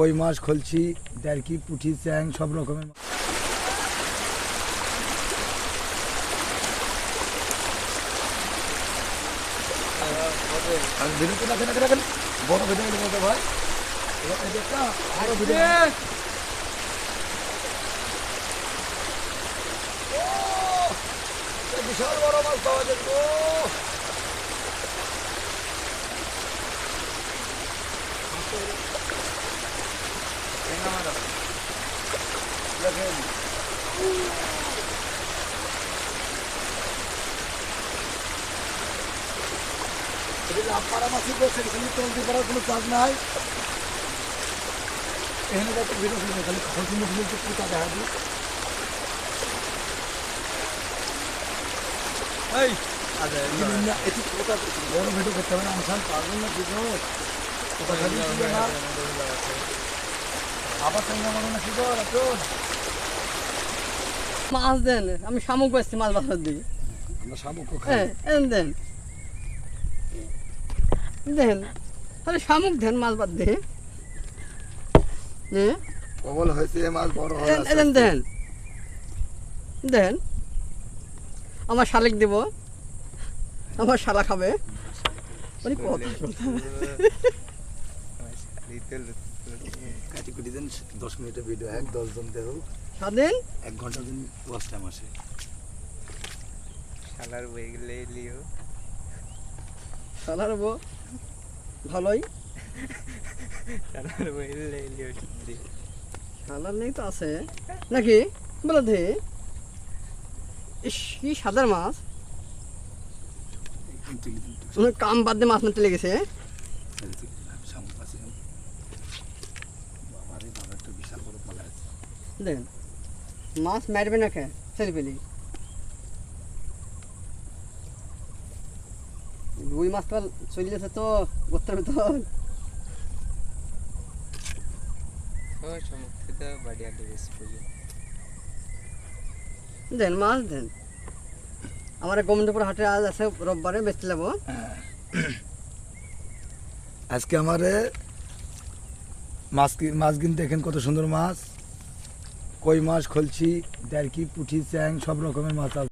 কই মাছ খলছি দেড়কি পুঁটি চ্যাং সব রকমের বড়গুলো ভাই। বিশাল বড় মাছ পাওয়া। দেখেন এটা আপনারা মাছি বলছে এখানে চলতে পারার কোনো চার্জ নাই এখানে একটা ভিডিও শুনবে খালি খলসি মুখ বলতে পুতা দেখা দিই এই জিনিস না, এটি কোথা বড় ভিডিও করতে হবে না আনসান পারবেন না কি গো কোথা খালি মাছ দেন আমি শামুক বেচছি মাছ বাজার দিকে। হ্যাঁ দেন। দেন তাহলে শামুক দেন মাছ বাদ দিয়ে। হ্যাঁ। কবল হয়েছে মাছ বড় হয় এন দেন। দেন। আমার শালিক দিব। আমার শালা খাবে। মানে কথা দেন দশ মিনিটের ভিডিও এক দশ জন দেখো স্বাধীন এক ঘণ্টা দিন ওয়াচ টাইম আসে শালার বই গেলে লিও। শালার বউ? ভালোই? শালার বই গেলে লিও শালার নেই তো আছে। নাকি? বলে দে। ইস কি সাদার মাছ? কাম বাদ দিয়ে মাছ মারতে লেগেছে শামুক আছে বাবারে বাবা একটা বিশাল বড় পালা আছে দেন মাছ মারবে না কে? ছেলে পেলি রুই মাছটা চলেছে তো পুজো দেন মাছ দেন আমার গোবিন্দপুর হাটে আজ আছে রোববারে বেচতে যাব। আজকে আমারে মাছ মাছ কিনতে দেখেন কত সুন্দর মাছ। কই মাছ খলছি দেড়কি পুঁটি চ্যাং সব রকমের মাছ